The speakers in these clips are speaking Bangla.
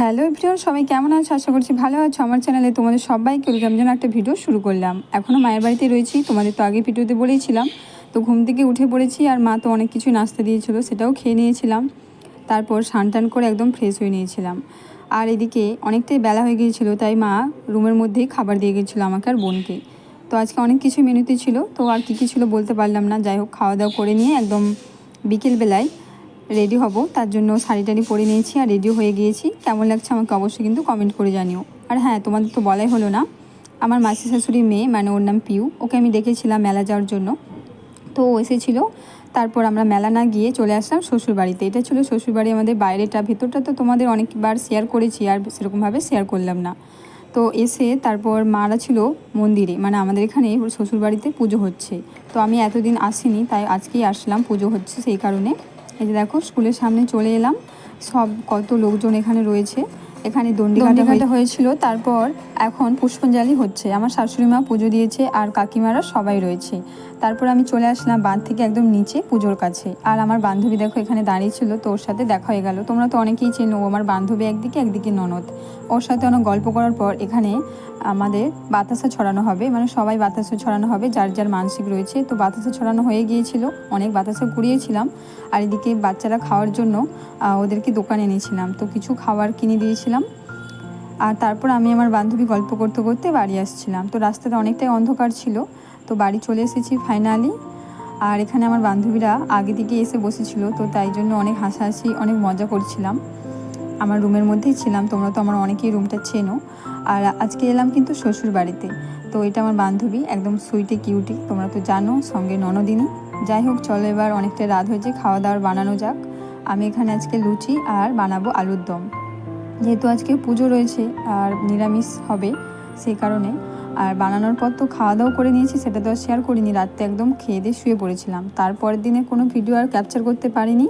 হ্যালো এভরিওয়ান, সবাই কেমন আছো? আশা করছি ভালো আছো। আমার চ্যানেলে তোমাদের সবাইকে ওয়েলকাম যেন একটা ভিডিও শুরু করলাম। এখনও মায়ের বাড়িতে রয়েছি, তোমাদের তো আগে ভিডিওতে বলেইছিলাম তো ঘুম থেকে উঠে পড়েছি আর মা তো অনেক কিছু নাস্তা দিয়েছিল, সেটাও খেয়ে নিয়েছিলাম। তারপর স্নান টান করে একদম ফ্রেশ হয়ে নিয়েছিলাম। আর এদিকে অনেকটাই বেলা হয়ে গিয়েছিল, তাই মা রুমের মধ্যেই খাবার দিয়ে গেছিল আমাকে আর বোনকে। তো আজকে অনেক কিছু মেনুতে ছিল, তো আর কী কী ছিল বলতে পারলাম না। যাই হোক খাওয়া দাওয়া করে নিয়ে একদম বিকেলবেলায় রেডি হব। তার জন্য শাড়ি টাড়ি পরে নিয়েছি আর রেডিও হয়ে গিয়েছি। কেমন লাগছে আমাকে অবশ্যই কিন্তু কমেন্ট করে জানিও। আর হ্যাঁ তোমাদের তো বলাই হলো না, আমার মাসি শাশুড়ি মেয়ে মানে ওর নাম পিউ। ওকে আমি দেখেছিলাম মেলা যাওয়ার জন্য। তো ও এসেছিল। তারপর আমরা মেলা না গিয়ে চলে আসলাম শ্বশুরবাড়িতে। এটা ছিল শ্বশুরবাড়ি আমাদের বাইরেটা, ভেতরটা তো তোমাদের অনেকবার শেয়ার করেছি, আর সেরকমভাবে শেয়ার করলাম না। তো এসে তারপর মারা ছিল মন্দিরে মানে আমাদের এখানে শ্বশুরবাড়িতে পুজো হচ্ছে। তো আমি এতদিন আসিনি, তাই আজকেই আসলাম পুজো হচ্ছে সেই কারণে। এই যে দেখো স্কুলের সামনে চলে এলাম। সব কত লোকজন এখানে রয়েছে। এখানে দণ্ডি কাটা হয়েছিল। তারপর এখন পুষ্পঞ্জালি হচ্ছে। আমার শাশুড়ি মা পুজো দিয়েছে আর কাকিমারা সবাই রয়েছে। তারপর আমি চলে আসলাম বাঁধ থেকে একদম নিচে পুজোর কাছে। আর আমার বান্ধবী দেখো এখানে দাঁড়িয়ে ছিল তো ওর সাথে দেখা হয়ে গেল। তোমরা তো অনেকেই চেনো ও আমার বান্ধবী একদিকে একদিকে ননদ। ওর সাথে অনেক গল্প করার পর এখানে আমাদের বাতাসা ছড়ানো হবে। মানে সবাই বাতাসা ছড়ানো হবে যার যার মানসিক রয়েছে। তো বাতাসা ছড়ানো হয়ে গিয়েছিল অনেক বাতাসা কুড়িয়েছিলাম আর এদিকে বাচ্চারা খাওয়ার জন্য ওদেরকে দোকানে এনেছিলাম। তো কিছু খাবার কিনে দিয়েছিলাম। আর তারপর আমি আমার বান্ধবী গল্প করতে করতে বাড়ি আসছিলাম। তো রাস্তাটা অনেকটাই অন্ধকার ছিল। তো বাড়ি চলে এসেছি ফাইনালি আর এখানে আমার বান্ধবীরা আগে দিকে এসে বসেছিল। তো তাই জন্য অনেক হাসাহাসি, অনেক মজা করছিলাম। আমার রুমের মধ্যেই ছিলাম। তোমরা তো আমার অনেকেই রুমটা চেনো। আর আজকে এলাম কিন্তু শ্বশুর বাড়িতে। তো এটা আমার বান্ধবী, একদম সুইটে কিউটি। তোমরা তো জানো, সঙ্গে ননদিনী। যাই হোক, চলো এবার অনেকটা রাত হয়েছে খাওয়া দাওয়ার বানানো যাক। আমি এখানে আজকে লুচি আর বানাবো আলুর দম। যেহেতু আজকে পুজো রয়েছে আর নিরামিষ হবে সেই কারণে, আর বানানোর পর তো খাওয়া দাওয়া করে নিয়েছি, সেটা তো শেয়ার করিনি। রাত্রে একদম খেয়ে দিয়ে শুয়ে পড়েছিলাম। তারপরের দিনে কোনো ভিডিও আর ক্যাপচার করতে পারিনি।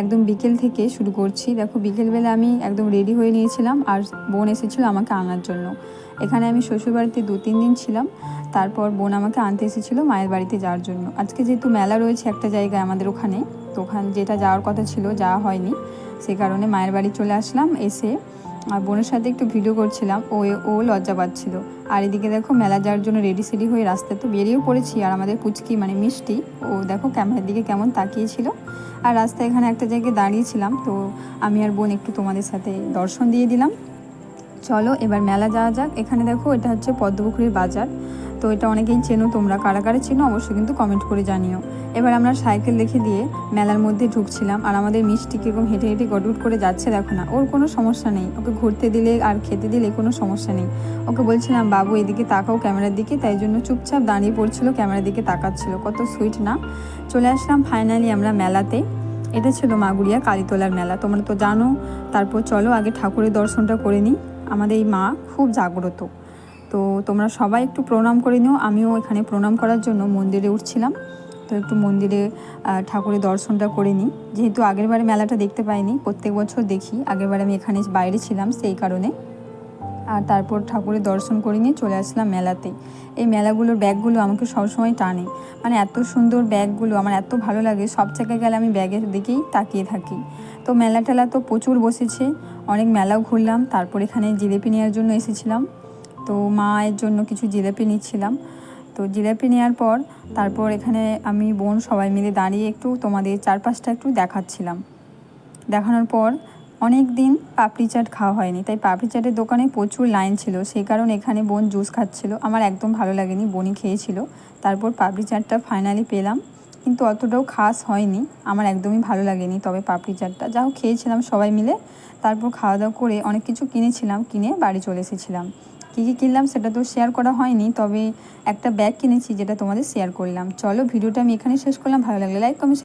একদম বিকেল থেকে শুরু করছি। দেখো বিকেলবেলা আমি একদম রেডি হয়ে নিয়েছিলাম, আর বোন এসেছিল আমাকে আনার জন্য। এখানে আমি শ্বশুরবাড়িতে দু, তিন দিন ছিলাম। তারপর বোন আমাকে আনতে এসেছিল মায়ের বাড়িতে যাওয়ার জন্য। আজকে যেহেতু মেলা রয়েছে একটা জায়গায় আমাদের ওখানে, তো ওখানে যেটা যাওয়ার কথা ছিল, যাওয়া হয়নি। সে কারণে মায়ের বাড়ি চলে আসলাম, এসে আর বোনের সাথে একটু ভিডিও করছিলাম। ও ও লজ্জা পাচ্ছিল। আর এদিকে দেখো মেলা যাওয়ার জন্য রেডি সেডি হয়ে রাস্তায় তো বেরিয়েও পড়েছি। আর আমাদের পুচকি মানে মিষ্টি, ও দেখো ক্যামেরার দিকে কেমন তাকিয়েছিল। আর রাস্তায় এখানে একটা জায়গায় দাঁড়িয়েছিলাম, তো আমি আর বোন একটু তোমাদের সাথে দর্শন দিয়ে দিলাম। চলো, এবার মেলা যাওয়া যাক। এখানে দেখো, এটা হচ্ছে পদ্মপুকুরের বাজার। তো এটা অনেকেই চেনো, তোমরা কারা কারা চেনো, অবশ্যই কিন্তু কমেন্ট করে জানিও। এবার আমরা সাইকেল রেখে দিয়ে মেলার মধ্যে ঢুকছিলাম, আর আমাদের মিষ্টি কীরকম হেঁটে হেঁটে গটগুট করে যাচ্ছে, দেখো না। ওর কোনো সমস্যা নেই। ওকে ঘুরতে দিলে আর খেতে দিলে কোনো সমস্যা নেই। ওকে বলছিলাম, বাবু, এদিকে তাকাও ক্যামেরার দিকে। তাই জন্য চুপচাপ দাঁড়িয়ে পড়ছিল, ক্যামেরার দিকে তাকাচ্ছিল। কত সুইট না? চলে আসলাম ফাইনালি আমরা মেলাতে। এটা ছিল মাগুরিয়া কালীতলার মেলা। তোমরা তো জানো। তারপর চলো, আগে ঠাকুরের দর্শনটা করে নিই। আমাদের এই মা খুব জাগ্রত। তো তোমরা সবাই একটু প্রণাম করে নিও। আমিও এখানে প্রণাম করার জন্য মন্দিরে উঠছিলাম। তো একটু মন্দিরে ঠাকুরের দর্শনটা করে নিই। যেহেতু আগেরবারে মেলাটা দেখতে পাইনি, প্রত্যেক বছর দেখি। আগেরবার আমি এখানে বাইরে ছিলাম সেই কারণে। আর তারপর ঠাকুরের দর্শন করে নিয়ে চলে আসলাম মেলাতে এই মেলাগুলোর ব্যাগগুলো আমাকে সবসময় টানে। মানে এত সুন্দর ব্যাগগুলো, আমার এত ভালো লাগে, সব জায়গায় গেলে আমি ব্যাগের দিকেই তাকিয়ে থাকি। তো মেলা টেলা তো প্রচুর বসেছে, অনেক মেলাও ঘুরলাম, তারপর এখানে জিলেপি নেওয়ার জন্য এসেছিলাম। তো মায়ের জন্য কিছু জিলেপি নিচ্ছিলাম। তো জিলেপি নেওয়ার পর, তারপর এখানে আমি বোন সবাই মিলে দাঁড়িয়ে একটু তোমাদের চারপাশটা একটু দেখাচ্ছিলাম। দেখানোর পর অনেক দিন পাপড়ি চাট খাওয়া হয়নি। তাই পাপড়ি চাটের দোকানে প্রচুর লাইন ছিল। সেই কারণে এখানে বোন জুস খাচ্ছিল। আমার একদম ভালো লাগেনি বোনই খেয়েছিল। তারপর পাপড়ি চাটটা ফাইনালি পেলাম। কিন্তু অতটাও খাস হয়নি। আমার একদমই ভালো লাগেনি তবে পাপড়ি চাটটা। যা খেয়েছিলাম সবাই মিলে। তারপর খাওয়া দাওয়া করে অনেক কিছু কিনেছিলাম, কিনে বাড়ি চলে এসেছিলাম। কী কী কিনলাম সেটা তো শেয়ার করা হয়নি, তবে একটা ব্যাগ কিনেছি যেটা তোমাদের শেয়ার করলাম। চলো, ভিডিওটা আমি এখানে শেষ করলাম। ভালো লাগলে লাইক কমেন্ট